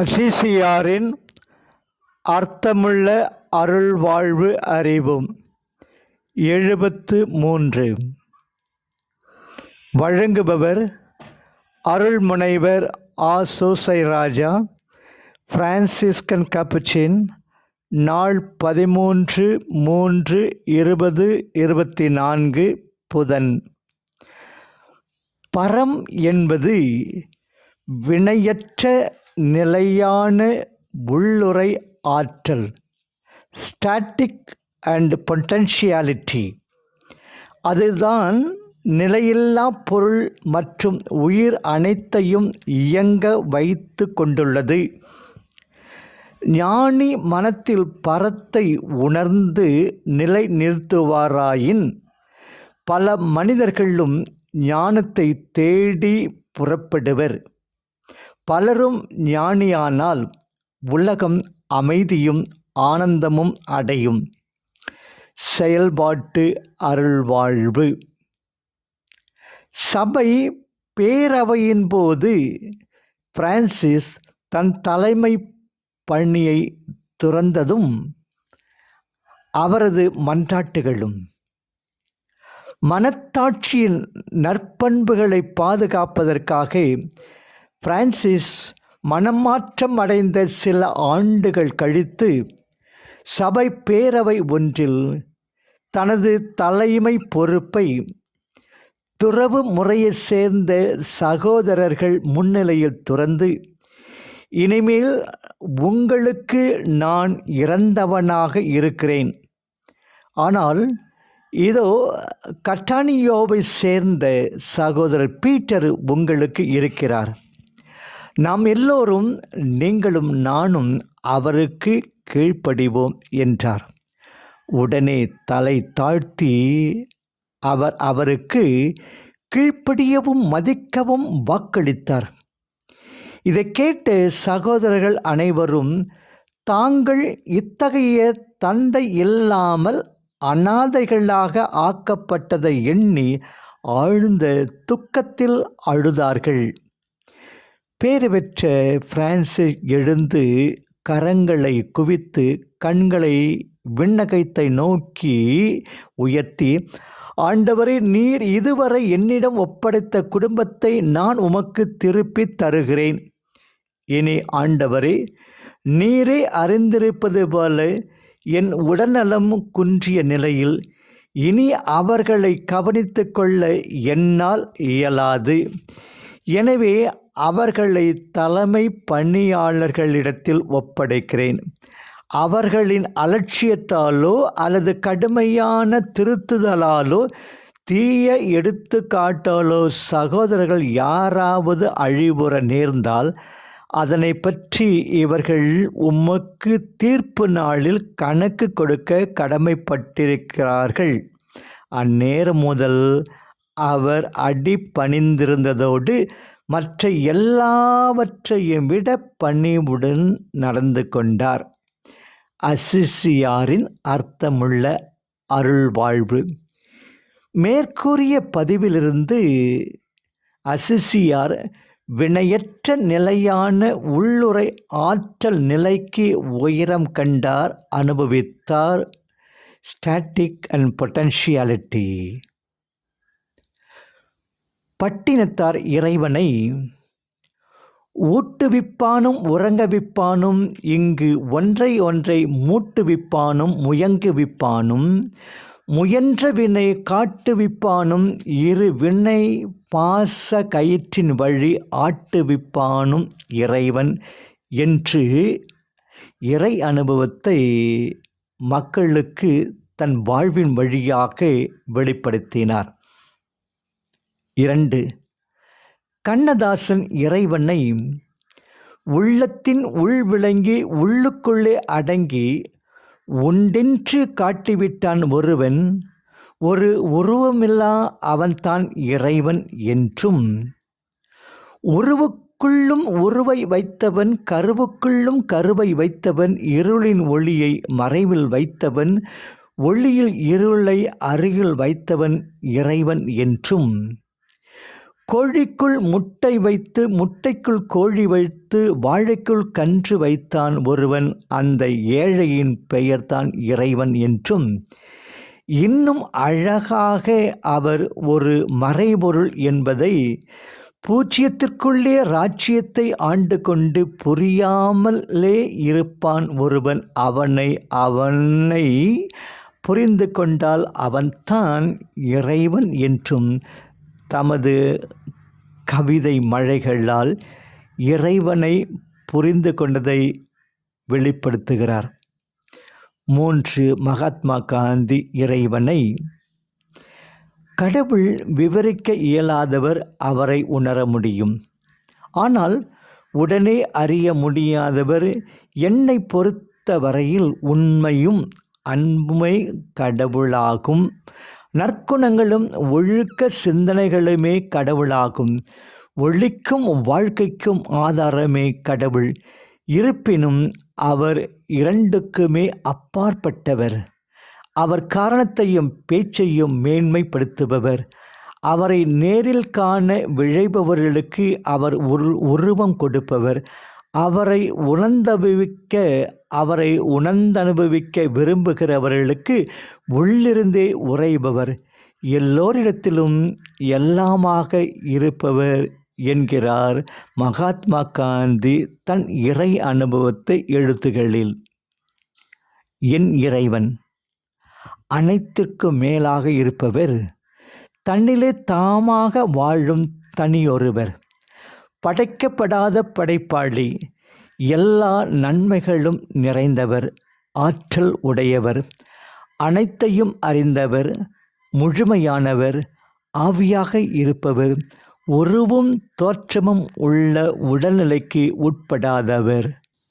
அசிசியாரின் அர்த்தமுள்ள அருள்வாழ்வு அறிவும். எழுபத்து மூன்று. வழங்குபவர் அருள்முனைவர் ஆ சோசை ராஜா பிரான்சிஸ்கன் கப்புச்சின் நாள் பதிமூன்று மூன்று இருபது இருபத்தி நான்கு புதன். பரம் என்பது வினையற்ற நிலையான உள்ளுரை ஆற்றல் ஸ்டாட்டிக் அண்ட் பொட்டன்ஷியாலிட்டி அதுதான் நிலையில்லா பொருள் மற்றும் உயிர் அனைத்தையும் இயங்க வைத்து கொண்டுள்ளது. ஞானி மனத்தில் பரத்தை உணர்ந்து நிலை நிறுத்துவாராயின் பல மனிதர்களும் ஞானத்தை தேடி புறப்படுவர். பலரும் ஞானியானால் உலகம் அமைதியும் ஆனந்தமும் அடையும். செயல்பாட்டு அருள்வாழ்வு. சபை பேரவையின் போது பிரான்சிஸ் தன் தலைமை பணியை துறந்ததும் அவரது மன்றாட்டுகளும். மனத்தாட்சியின் நற்பண்புகளை பாதுகாப்பதற்காக பிரான்சிஸ் மனமாற்றம் அடைந்த சில ஆண்டுகள் கழித்து சபை பேரவை ஒன்றில் தனது தலைமை பொறுப்பை துறவு முறையைச் சேர்ந்த சகோதரர்கள் முன்னிலையில் துறந்து இனிமேல் உங்களுக்கு நான் இறந்தவனாக இருக்கிறேன். ஆனால் இதோ கட்டானியோவை சேர்ந்த சகோதரர் பீட்டர் உங்களுக்கு இருக்கிறார். நாம் எல்லோரும் நீங்களும் நானும் அவருக்கு கீழ்ப்படிவோம் என்றார். உடனே தலை தாழ்த்தி அவர் அவருக்கு கீழ்ப்படியவும் மதிக்கவும் வாக்களித்தார். இதை கேட்டு சகோதரர்கள் அனைவரும் தாங்கள் இத்தகைய தந்தை இல்லாமல் அனாதைகளாக ஆக்கப்பட்டதை எண்ணி ஆழ்ந்த துக்கத்தில் அழுதார்கள். பேறு பெற்ற பிரான்சிஸ் எழுந்து கரங்களை குவித்து கண்களை விண்ணகத்தை நோக்கி உயர்த்தி ஆண்டவரே நீர் இதுவரை என்னிடம் ஒப்படைத்த குடும்பத்தை நான் உமக்கு திருப்பி தருகிறேன். இனி ஆண்டவரே நீரே அறிந்திருப்பது போல என் உடல்நலம் குன்றிய நிலையில் இனி அவர்களை கவனித்து கொள்ள என்னால் இயலாது. எனவே அவர்களை தலைமை பணியாளர்களிடத்தில் ஒப்படைக்கிறேன். அவர்களின் அலட்சியத்தாலோ அல்லது கடுமையான திருத்துதலாலோ தீய எடுத்துக்காட்டாலோ சகோதரர்கள் யாராவது அழிவுற நேர்ந்தால் அதனை பற்றி இவர்கள் உமக்கு தீர்ப்பு நாளில் கணக்கு கொடுக்க கடமைப்பட்டிருக்கிறார்கள். அந்நேரம் முதல் அவர் அடி பணிந்திருந்ததோடு மற்ற எல்லாவற்றையும் விட பணிவுடன் நடந்து கொண்டார். அசிசியாரின் அர்த்தமுள்ள அருள்வாழ்வு. மேற்கூறிய பதிவிலிருந்து அசிசியார் வினையற்ற நிலையான உள்ளுரை ஆற்றல் நிலைக்கு உயரம் கண்டார் அனுபவித்தார். ஸ்டாட்டிக் அண்ட் பொட்டன்ஷியாலிட்டி பட்டினத்தார் இறைவனை ஊட்டுவிப்பானும் உறங்கவிப்பானும் இங்கு ஒன்றை ஒன்றை மூட்டுவிப்பானும் முயங்குவிப்பானும் முயன்ற வினை காட்டுவிப்பானும் இரு வினை பாச கயிற்றின் வழி ஆட்டுவிப்பானும் இறைவன் என்று இறை அனுபவத்தை மக்களுக்கு தன் வாழ்வின் வழியாக வெளிப்படுத்தினார். இரண்டு கண்ணதாசன் இறைவனை உள்ளத்தின் உள் விளங்கி உள்ளுக்குள்ளே அடங்கி உண்டென்று காட்டிவிட்டான் ஒருவன் ஒரு உருவமில்லா அவன்தான் இறைவன் என்றும். உருவுக்குள்ளும் உருவை வைத்தவன் கருவுக்குள்ளும் கருவை வைத்தவன் இருளின் ஒளியை மறைவில் வைத்தவன் ஒளியில் இருளை அருகில் வைத்தவன் இறைவன் என்றும். கோழிக்குள் முட்டை வைத்து முட்டைக்குள் கோழி வைத்து வாழைக்குள் கன்று வைத்தான் ஒருவன். அந்த ஏழையின் பெயர்தான் இறைவன் என்றும் இன்னும் அழகாக அவர் ஒரு மறைபொருள் என்பதை பூச்சியத்திற்குள்ளே ராஜ்யத்தை ஆண்டு கொண்டு புரியாமலே இருப்பான் ஒருவன். அவனை அவனை புரிந்து கொண்டால் அவன்தான் இறைவன் என்றும் தமது கவிதை மழைகளால் இறைவனை புரிந்து கொண்டதை வெளிப்படுத்துகிறார். மூன்று மகாத்மா காந்தி இறைவனை. கடவுள் விவரிக்க இயலாதவர் அவரை உணர முடியும். ஆனால் உடனே அறிய முடியாதவர் என்னை பொறுத்த வரையில் உண்மையும் அன்புமை கடவுளாகும். நற்குணங்களும் ஒழுக்க சிந்தனைகளுமே கடவுளாகும். ஒழிக்கும் வாழ்க்கைக்கும் ஆதாரமே கடவுள். இருப்பினும் அவர் இரண்டுக்குமே அப்பாற்பட்டவர். அவர் காரணத்தையும் பேச்சையும் மேன்மைப்படுத்துபவர். அவரை நேரில் காண விழைபவர்களுக்கு அவர் உரு உருவம் கொடுப்பவர். அவரை உணர்ந்தவிக்க அவரை உணர்ந்தனுபவிக்க விரும்புகிறவர்களுக்கு உள்ளிருந்தே உரைபவர் எல்லோரிடத்திலும் எல்லாமாக இருப்பவர் என்கிறார் மகாத்மா காந்தி தன் இறை அனுபவத்தை எழுத்துகளில். என் இறைவன் அனைத்திற்கும் மேலாக இருப்பவர் தன்னிலே தாமாக வாழும் தனியொருவர் படைக்கப்படாத படைப்பாளி எல்லா நன்மைகளும் நிறைந்தவர் ஆற்றல் உடையவர் அனைத்தையும் அறிந்தவர் முழுமையானவர் ஆவியாக இருப்பவர் உருவும் தோற்றமும் உள்ள உடல்நிலைக்கு உட்படாதவர்.